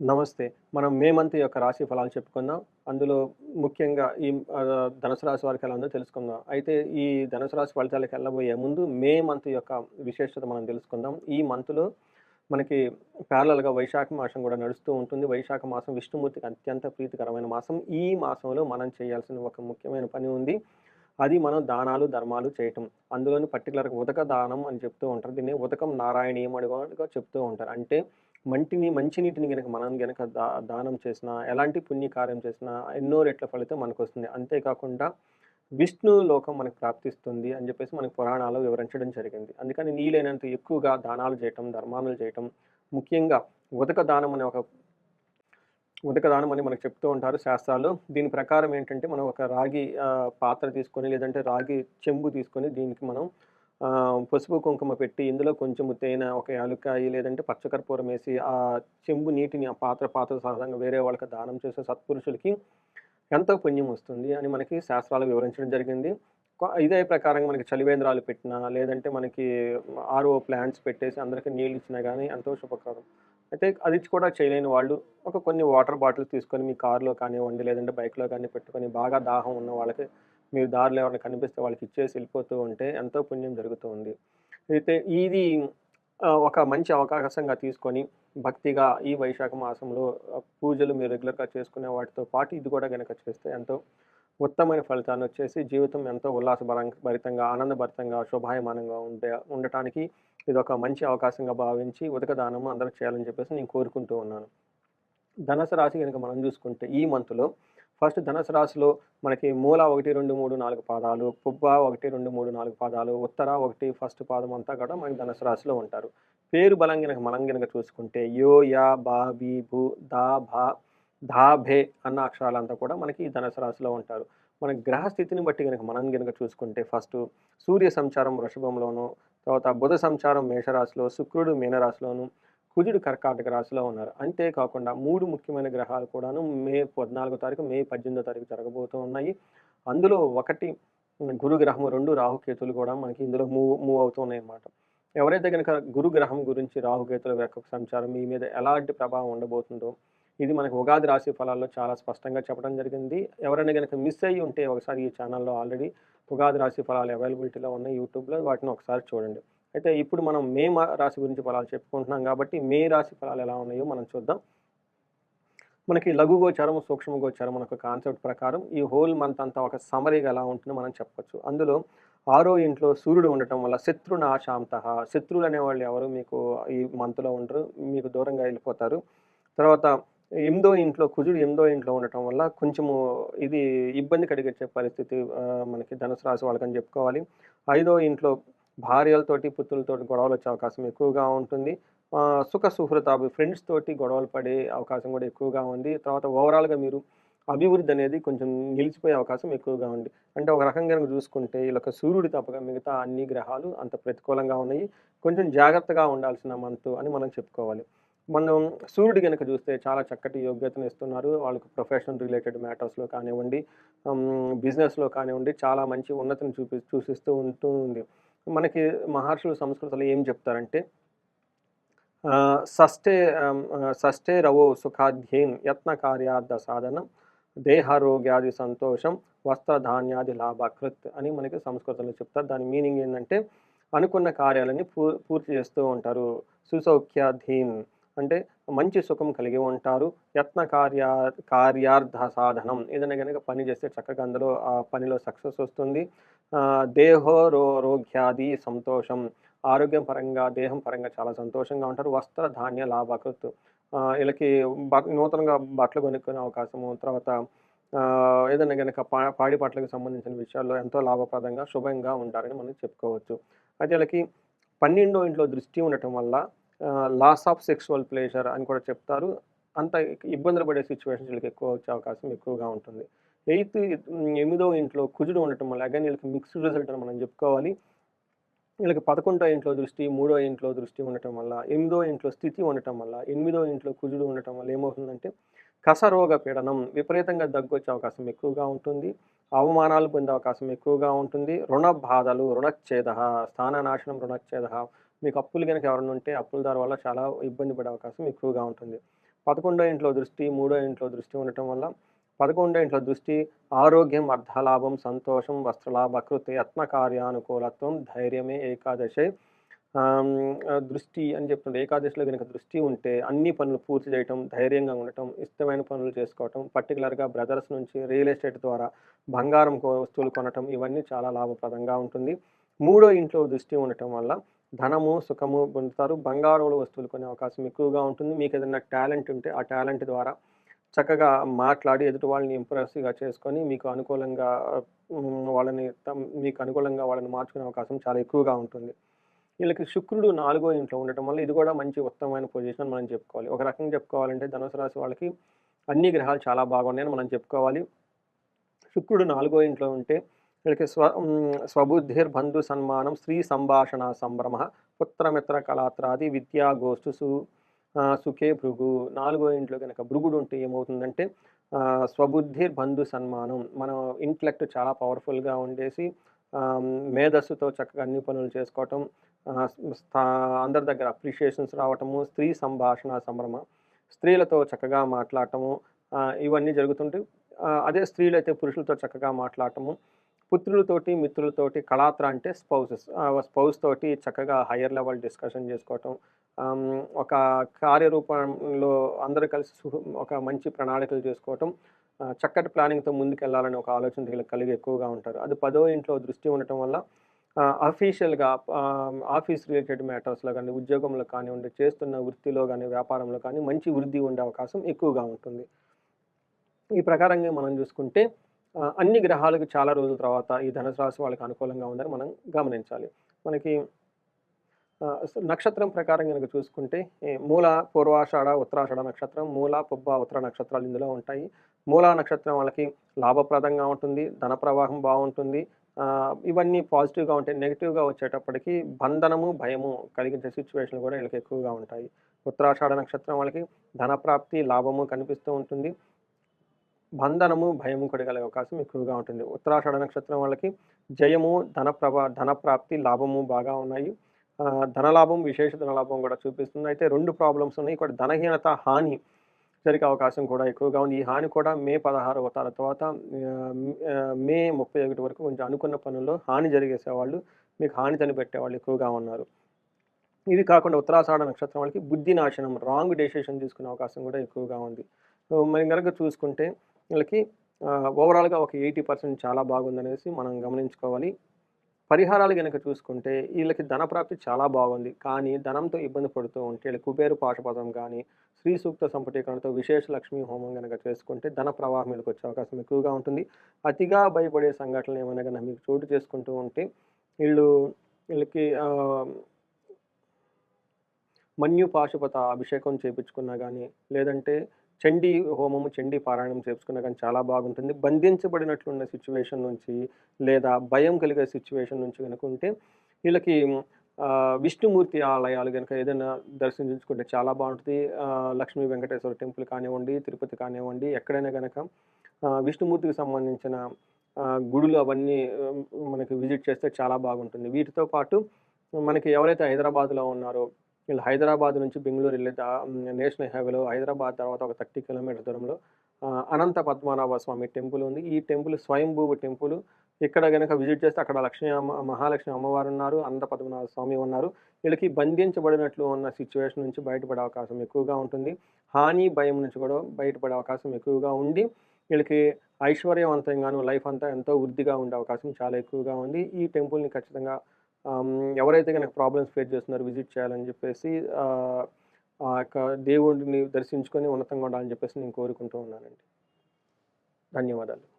నమస్తే. మనం May month యొక్క రాశి ఫలాలు చెప్పుకుందాం. అందులో ముఖ్యంగా ఈ ధనుసు రాశి వారికి ఎలా ఉందో తెలుసుకుందాం. అయితే ఈ ధనుసు రాశి ఫలితాలకు వెళ్ళబోయే ముందు మే మంత్ యొక్క విశేషత మనం తెలుసుకుందాం. ఈ మంత్‌లో మనకి ప్యారలల్‌గా వైశాఖ మాసం కూడా నడుస్తూ ఉంటుంది. వైశాఖ మాసం విష్ణుమూర్తికి అత్యంత ప్రీతికరమైన మాసం. ఈ మాసంలో మనం చేయాల్సిన ఒక ముఖ్యమైన పని ఉంది. అది మనం దానాలు, ధర్మాలు చేయటం. అందులోని పర్టికులర్గా ఉదక దానం అని చెప్తూ ఉంటారు. దీన్ని ఉదకం నారాయణీయం అని కూడా చెప్తూ ఉంటారు. అంటే మంటిని మంచినీటిని గనక మనం గనక దా దానం చేసినా, ఎలాంటి పుణ్యకార్యం చేసినా ఎన్నో రెట్ల ఫలితం మనకు వస్తుంది అంతేకాకుండా విష్ణు లోకం మనకు ప్రాప్తిస్తుంది అని చెప్పేసి మనకు పురాణాలు వివరించడం జరిగింది. అందుకని నీలైనంత ఎక్కువగా దానాలు చేయటం, ధర్మాలు చేయటం, ముఖ్యంగా ఉదక దానం అనే ఒక ఉదక దానం అని మనకు చెప్తూ ఉంటారు శాస్త్రాలు దీని ప్రకారం ఏంటంటే మనం ఒక రాగి పాత్ర తీసుకొని లేదంటే రాగి చెంబు తీసుకొని దీనికి మనం పసుపు, కుంకుమ పెట్టి ఇందులో కొంచెము తేనె, ఒక యాలుక్కాయి లేదంటే పచ్చకర్పూరం వేసి ఆ చెంబు నీటిని ఆ పాత్ర పాత్ర సహజంగా వేరే వాళ్ళకి దానం చేసే సత్పురుషులకి ఎంతో పుణ్యం వస్తుంది అని మనకి శాస్త్రాలు వివరించడం జరిగింది. ఇదే ప్రకారంగా మనకి చలివేంద్రాలు పెట్టినా, లేదంటే మనకి ఆర్‌ఓ ప్లాంట్స్ పెట్టేసి అందరికి నీళ్ళు ఇచ్చినా కానీ ఎంతో శుభకరం. అయితే అది కూడా చేయలేని వాళ్ళు ఒక కొన్ని వాటర్ బాటిల్స్ తీసుకొని మీ కారులో కానివ్వండి, లేదంటే బైక్‌లో కానీ పెట్టుకొని బాగా దాహం ఉన్న వాళ్ళకి మీరు దారిలో ఎవరైనా కనిపిస్తే వాళ్ళకి ఇచ్చేసి వెళ్ళిపోతూ ఉంటే ఎంతో పుణ్యం జరుగుతూ ఉంది. అయితే ఇది ఒక మంచి అవకాశంగా తీసుకొని భక్తిగా ఈ వైశాఖ మాసంలో పూజలు మీరు రెగ్యులర్‌గా చేసుకునే వాటితో పాటు ఇది కూడా కనుక చేస్తే ఎంతో ఉత్తమమైన ఫలితాన్ని వచ్చేసి జీవితం ఎంతో ఉల్లాసభరం భరితంగా, ఆనందభరితంగా, శోభాయమానంగా ఉండే ఉండటానికి ఇది ఒక మంచి అవకాశంగా భావించి ఉదక దానం అందరూ చేయాలని చెప్పేసి నేను కోరుకుంటూ ఉన్నాను. ధనసు రాశి కనుక మనం చూసుకుంటే ఈ మంత్‌లో ఫస్ట్ ధనుసు రాశిలో మనకి మూల 1, 2, 3, 4 పాదాలు, పుబ్బ 1, 2, 3, 4 పాదాలు, ఉత్తర ఒకటి ఫస్ట్ పాదం అంతా కూడా మనకి ధనుసు రాశిలో ఉంటారు. పేరు బలం గనక మనం గనక చూసుకుంటే యో, యా, బా, బీ భూ దా, భా, ధా, భే అన్న అక్షరాలంతా కూడా మనకి ఈ ధనుసు రాశిలో ఉంటారు. మన గ్రహ స్థితిని బట్టి గనక మనం కనుక చూసుకుంటే ఫస్ట్ సూర్య సంచారం వృషభంలోను, తర్వాత బుధ సంచారం మేషరాశిలో, శుక్రుడు మీనరాశిలోను, కుజుడు కర్కాటక రాశిలో ఉన్నారు. అంతేకాకుండా మూడు ముఖ్యమైన గ్రహాలు కూడాను మే 14 తారీఖు, మే 18 తారీఖు జరగబోతూ ఉన్నాయి. అందులో ఒకటి గురు గ్రహము, 2 రాహుకేతువులు కూడా మనకి ఇందులో మూవ్ మూవ్ అవుతున్నాయి అన్నమాట ఎవరైతే గనక గురు గ్రహం గురించి రాహుకేతుల యొక్క సంచారం మీ మీద ఎలాంటి ప్రభావం ఉండబోతుందో ఇది మనకు ఉగాది రాశి ఫలాల్లో చాలా స్పష్టంగా చెప్పడం జరిగింది. ఎవరైనా గనక మిస్ అయ్యి ఉంటే ఒకసారి ఈ ఛానల్‌లో ఆల్రెడీ ఉగాది రాశి ఫలాలు అవైలబిలిటీలో ఉన్నాయి యూట్యూబ్‌లో వాటిని ఒకసారి చూడండి. అయితే ఇప్పుడు మనం మే రాశి గురించి ఫలాలు చెప్పుకుంటున్నాం కాబట్టి మే రాశి ఫలాలు ఎలా ఉన్నాయో మనం చూద్దాం. మనకి లఘు గోచారం, సూక్ష్మ గోచారం అనే ఒక కాన్సెప్ట్ ప్రకారం ఈ హోల్ మంత్ అంతా ఒక సమరీగా ఎలా ఉంటుందో మనం చెప్పొచ్చు. అందులో ఆరో ఇంట్లో సూర్యుడు ఉండటం వల్ల శత్రునాశాంతః శత్రువులు అనేవాళ్ళు ఎవరు మీకు ఈ మంత్‌లో ఉండరు. మీకు దూరంగా వెళ్ళిపోతారు. తర్వాత ఎనిమిదో ఇంట్లో కుజుడు ఎనిమిదో ఇంట్లో ఉండటం వల్ల కొంచెము ఇది ఇబ్బంది కలిగించే పరిస్థితి మనకి ధనుసు రాశి వాళ్ళకని చెప్పుకోవాలి. ఐదో ఇంట్లో భార్యలతోటి, పుత్రులతోటి గొడవలు వచ్చే అవకాశం ఎక్కువగా ఉంటుంది. సుఖ సుహృతాభి ఫ్రెండ్స్ తోటి గొడవలు పడే అవకాశం కూడా ఎక్కువగా ఉంది. తర్వాత ఓవరాల్‌గా మీరు అభివృద్ధి అనేది కొంచెం నిలిచిపోయే అవకాశం ఎక్కువగా ఉంది. అంటే ఒక రకంగా కనుక చూసుకుంటే యొక్క సూర్యుడు తప్పక మిగతా అన్ని గ్రహాలు అంత ప్రతికూలంగా ఉన్నాయి. కొంచెం జాగ్రత్తగా ఉండాల్సిన మంత్ అని మనం చెప్పుకోవాలి. మనం సూర్యుడు కనుక చూస్తే చాలా చక్కటి యోగ్యతను ఇస్తున్నారు. వాళ్ళకు ప్రొఫెషనల్ రిలేటెడ్ మ్యాటర్స్‌లో కానివ్వండి, బిజినెస్‌లో కానివ్వండి చాలా మంచి ఉన్నతిని చూపి చూసిస్తూ ఉంటూ ఉంది. మనకి మహర్షులు సంస్కృతిలో ఏం చెప్తారంటే ఆహ్, షష్ఠే రవో షష్ఠేరవో సుఖాధ్యేన్ యత్న కార్యార్థ సాధనం దేహారోగ్యాది సంతోషం వస్త్రధాన్యాది లాభకృత్ అని మనకి సంస్కృతంలో చెప్తారు. దాని మీనింగ్ ఏంటంటే అనుకున్న కార్యాలని పూ పూర్తి చేస్తూ ఉంటారు. సుసౌఖ్యాధీన్ అంటే మంచి సుఖం కలిగి ఉంటారు. యత్న కార్య కార్యార్థ సాధనం ఏదైనా గనక పని చేస్తే చక్కగా అందులో ఆ పనిలో సక్సెస్ వస్తుంది. దేహో రో రోగ్యాది సంతోషం ఆరోగ్యం పరంగా, దేహం పరంగా చాలా సంతోషంగా ఉంటారు. వస్త్ర ధాన్య లాభకృత్ వీళ్ళకి నూతనంగా బట్టలు కొనుక్కునే అవకాశము, తర్వాత ఏదైనా గనక పా పాడి పాటలకు సంబంధించిన విషయాల్లో ఎంతో లాభప్రదంగా, శుభంగా ఉంటారని మనం చెప్పుకోవచ్చు. అయితే వీళ్ళకి పన్నెండో ఇంట్లో దృష్టి ఉండటం వల్ల లాస్ ఆఫ్ సెక్సువల్ ప్లేజర్ అని కూడా చెప్తారు. అంత ఇబ్బందులు పడే సిచ్యువేషన్స్ వీళ్ళకి ఎక్కువ వచ్చే అవకాశం ఎక్కువగా ఉంటుంది. ఎయిత్ ఎనిమిదో ఇంట్లో కుజుడు ఉండటం వల్ల అగైన్ వీళ్ళకి మిక్స్డ్ రిజల్ట్ అని మనం చెప్పుకోవాలి. వీళ్ళకి 11 ఇంట్లో దృష్టి, మూడో ఇంట్లో దృష్టి ఉండటం వల్ల, ఎనిమిదో ఇంట్లో స్థితి ఉండటం వల్ల, ఎనిమిదో ఇంట్లో కుజుడు ఉండటం వల్ల ఏమవుతుందంటే కసరోగ పీడనం విపరీతంగా దగ్గొచ్చే అవకాశం ఎక్కువగా ఉంటుంది. అవమానాలు పొందే అవకాశం ఎక్కువగా ఉంటుంది. రుణ బాధలు, రుణచ్ఛేదః, స్థాననాశనం, రుణచ్ఛేదః మీకు అప్పులు గనక ఎవరైనా ఉంటే అప్పుల ద్వారా వల్ల చాలా ఇబ్బంది పడే అవకాశం ఎక్కువగా ఉంటుంది. పదకొండో ఇంట్లో దృష్టి మూడో ఇంట్లో దృష్టి ఉండటం వల్ల పదకొండో ఇంట్లో దృష్టి ఆరోగ్యం అర్ధలాభం సంతోషం వస్త్రలాభ కృతి ఆత్మకార్యానుకూలత్వం ధైర్యమే ఏకాదశి దృష్టి అని చెప్తుంది ఏకాదశిలో కనుక దృష్టి ఉంటే అన్ని పనులు పూర్తి చేయటం ధైర్యంగా ఉండటం ఇష్టమైన పనులు చేసుకోవటం పర్టికులర్గా బ్రదర్స్ నుంచి రియల్ ఎస్టేట్ ద్వారా బంగారం వస్తువులు కొనటం ఇవన్నీ చాలా లాభప్రదంగా ఉంటుంది మూడో ఇంట్లో దృష్టి ఉండటం వల్ల ధనము సుఖము పొందుతారు. బంగారు వస్తువులు కొనే అవకాశం ఎక్కువగా ఉంటుంది. మీకు ఏదైనా టాలెంట్ ఉంటే ఆ టాలెంట్ ద్వారా చక్కగా మాట్లాడి ఎదుటి వాళ్ళని ఇంప్రెస్గా చేసుకొని మీకు అనుకూలంగా వాళ్ళని మీకు అనుకూలంగా వాళ్ళని మార్చుకునే అవకాశం చాలా ఎక్కువగా ఉంటుంది. వీళ్ళకి శుక్రుడు నాలుగో ఇంట్లో ఉండటం వల్ల ఇది కూడా మంచి ఉత్తమమైన పొజిషన్ మనం చెప్పుకోవాలి. ఒక రకంగా చెప్పుకోవాలంటే ధనుసు రాశి వాళ్ళకి అన్ని గ్రహాలు చాలా బాగున్నాయని మనం చెప్పుకోవాలి. శుక్రుడు నాలుగో ఇంట్లో ఉంటే వీళ్ళకి స్వ స్వబుద్ధిర్బంధు స్వబుద్ధిర్ బంధు సన్మానం స్త్రీ సంభాషణ సంభ్రమ పుత్రమిత్ర కళాత్రాది విద్యా గోష్ఠు సు సుఖే భృగు. నాలుగో ఇంట్లో కనుక భృగుడు ఉంటే ఏమవుతుందంటే స్వబుద్ధిర్బంధు స్వబుద్ధిర్ బంధు సన్మానం. మన ఇంటలెక్ట్ చాలా పవర్ఫుల్గా ఉండేసి మేధస్సుతో చక్కగా అన్ని పనులు చేసుకోవటం స్థా- అందరి దగ్గర అప్రిషియేషన్స్ రావటము స్త్రీ సంభాషణ సంభ్రమ స్త్రీలతో చక్కగా మాట్లాడటము ఇవన్నీ జరుగుతుంటాయి అదే స్త్రీలు అయితే పురుషులతో చక్కగా మాట్లాడటము పుత్రులతోటి మిత్రులతోటి కళాత్ర అంటే స్పౌసెస్. స్పౌస్ తోటి చక్కగా హయ్యర్ లెవెల్ డిస్కషన్ చేసుకోవటం ఒక కార్యరూపంలో అందరూ కలిసి ఒక మంచి ప్రణాళికలు చేసుకోవటం చక్కటి ప్లానింగ్తో ముందుకెళ్ళాలని ఒక ఆలోచన వీళ్ళకి కలిగి ఎక్కువగా ఉంటారు. అది పదో ఇంట్లో దృష్టి ఉండటం వల్ల అఫీషియల్గా ఆఫీస్ రిలేటెడ్ మ్యాటర్స్లో కానీ ఉద్యోగంలో కానివ్వండి చేస్తున్న వృత్తిలో కానీ వ్యాపారంలో కానీ మంచి వృద్ధి ఉండే అవకాశం ఎక్కువగా ఉంటుంది. ఈ ప్రకారంగా మనం చూసుకుంటే అన్ని గ్రహాలకు చాలా రోజుల తర్వాత ఈ ధనుసు రాశి వాళ్ళకి అనుకూలంగా ఉందని మనం గమనించాలి. మనకి నక్షత్రం ప్రకారం కనుక చూసుకుంటే మూల పూర్వాషాఢ ఉత్తరాషాఢ నక్షత్రం మూల పుబ్బ ఉత్తర నక్షత్రాలు ఇందులో ఉంటాయి. మూల నక్షత్రం వాళ్ళకి లాభప్రదంగా ఉంటుంది ధన ప్రవాహం బాగుంటుంది. ఇవన్నీ పాజిటివ్గా ఉంటాయి నెగిటివ్గా వచ్చేటప్పటికి బంధనము భయము కలిగించే సిచ్యువేషన్లు కూడా వీళ్ళకి ఎక్కువగా ఉంటాయి. ఉత్తరాషాఢ నక్షత్రం వాళ్ళకి ధనప్రాప్తి లాభము కనిపిస్తూ ఉంటుంది. బంధనము భయము కూడా కలిగే అవకాశం ఎక్కువగా ఉంటుంది. ఉత్తరాషాఢ నక్షత్రం వాళ్ళకి జయము ధనప్రభ ధనప్రాప్తి లాభము బాగా ఉన్నాయి. ధనలాభం విశేష ధనలాభం కూడా చూపిస్తుంది. అయితే రెండు ప్రాబ్లమ్స్ ఉన్నాయి. ఇక్కడ ధనహీనత హాని జరిగే అవకాశం కూడా ఎక్కువగా ఉంది. ఈ హాని కూడా మే పదహారవ తారీఖు తర్వాత మే ముప్పై ఒకటి వరకు కొంచెం అనుకున్న పనుల్లో హాని జరిగేసేవాళ్ళు మీకు హాని తనిపెట్టేవాళ్ళు ఎక్కువగా ఉన్నారు. ఇవి కాకుండా ఉత్తరాషాఢ నక్షత్రం వాళ్ళకి బుద్ధి నాశనం రాంగ్ డెసిషన్ తీసుకునే అవకాశం కూడా ఎక్కువగా ఉంది. సో మనం కనుక చూసుకుంటే వీళ్ళకి ఓవరాల్గా ఒక ఎయిటీ పర్సెంట్ చాలా బాగుందనేసి మనం గమనించుకోవాలి. పరిహారాలు కనుక చూసుకుంటే వీళ్ళకి ధనప్రాప్తి చాలా బాగుంది. కానీ ధనంతో ఇబ్బంది పడుతూ ఉంటే వీళ్ళ కుబేరు పాశుపదం కానీ శ్రీ సూక్త సంపుటీకరణతో విశేష లక్ష్మీ హోమం కనుక చేసుకుంటే ధన ప్రవాహం వీళ్ళకి వచ్చే అవకాశం ఎక్కువగా ఉంటుంది. అతిగా భయపడే సంఘటనలు ఏమైనా కనుక మీకు చోటు చేసుకుంటూ ఉంటే వీళ్ళు వీళ్ళకి మన్యు పాశుపత అభిషేకం చేయించుకున్నా కానీ లేదంటే చండీ హోమము చండీ పారాయణం చేసుకున్నా కానీ చాలా బాగుంటుంది. బంధించబడినట్లున్న సిచ్యువేషన్ నుంచి లేదా భయం కలిగే సిచ్యువేషన్ నుంచి కనుక ఉంటే వీళ్ళకి విష్ణుమూర్తి ఆలయాలు కనుక ఏదైనా దర్శించుకుంటే చాలా బాగుంటుంది. లక్ష్మీ వెంకటేశ్వర టెంపుల్ కానివ్వండి తిరుపతి కానివ్వండి ఎక్కడైనా కనుక విష్ణుమూర్తికి సంబంధించిన గుడులు అవన్నీ మనకి విజిట్ చేస్తే చాలా బాగుంటుంది. వీటితో పాటు మనకి ఎవరైతే హైదరాబాద్లో ఉన్నారో వీళ్ళు హైదరాబాద్ నుంచి బెంగళూరు వెళ్ళే నేషనల్ హైవేలో హైదరాబాద్ తర్వాత ఒక థర్టీ కిలోమీటర్ దూరంలో అనంత పద్మనాభ స్వామి టెంపుల్ ఉంది. ఈ టెంపుల్ స్వయంభూ టెంపుల్. ఇక్కడ కనుక విజిట్ చేస్తే అక్కడ లక్ష్మీ అమ్మ మహాలక్ష్మి అమ్మవారు ఉన్నారు అనంత పద్మనాభ స్వామి ఉన్నారు. వీళ్ళకి బంధించబడినట్లు ఉన్న సిచ్యువేషన్ నుంచి బయటపడే అవకాశం ఎక్కువగా ఉంటుంది. హాని భయం నుంచి కూడా బయటపడే అవకాశం ఎక్కువగా ఉండి వీళ్ళకి ఐశ్వర్యవంతంగాను లైఫ్ అంతా ఎంతో వృద్ధిగా ఉండే అవకాశం చాలా ఎక్కువగా ఉంది. ఈ టెంపుల్ని ఖచ్చితంగా ఎవరైతే కనుక ప్రాబ్లమ్స్ ఫేస్ చేస్తున్నారో విజిట్ చేయాలని చెప్పేసి ఆ, ఆ యొక్క దేవుడిని దర్శించుకొని ఉన్నతంగా ఉండాలని చెప్పేసి నేను కోరుకుంటూ ఉన్నానండి. ధన్యవాదాలు.